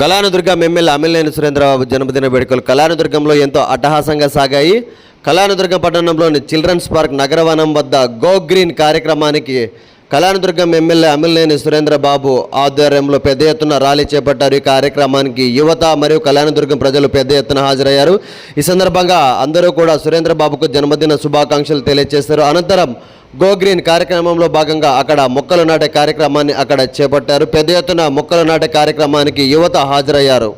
కళానుదుర్గం MLA అమిలేని Surendra Babu జన్మదిన వేడుకలు కళానుదుర్గంలో ఎంతో అట్టహాసంగా సాగాయి. కళానుదుర్గం పట్టణంలోని చిల్డ్రన్స్ పార్క్ నగరవనం వద్ద గో గ్రీన్ కార్యక్రమానికి కళానుదుర్గం ఎమ్మెల్యే అమిలినేని సురేంద్రబాబు ఆధ్వర్యంలో పెద్ద ఎత్తున ర్యాలీ చేపట్టారు. ఈ కార్యక్రమానికి యువత మరియు కళ్యాణదుర్గం ప్రజలు పెద్ద ఎత్తున హాజరయ్యారు. ఈ సందర్భంగా అందరూ కూడా సురేంద్రబాబుకు జన్మదిన శుభాకాంక్షలు తెలియజేశారు. అనంతరం గో గ్రీన్ కార్యక్రమంలో భాగంగా అక్కడ మొక్కలు నాటే కార్యక్రమాన్ని అక్కడ చేపట్టారు. పెద్ద ఎత్తున మొక్కలు నాటే కార్యక్రమానికి యువత హాజరయ్యారు.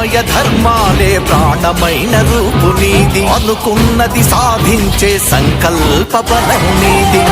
న్యాయ ధర్మాలే ప్రాణమైన రూపు నీది అనుకున్నది సాధించే సంకల్ప బలం నీది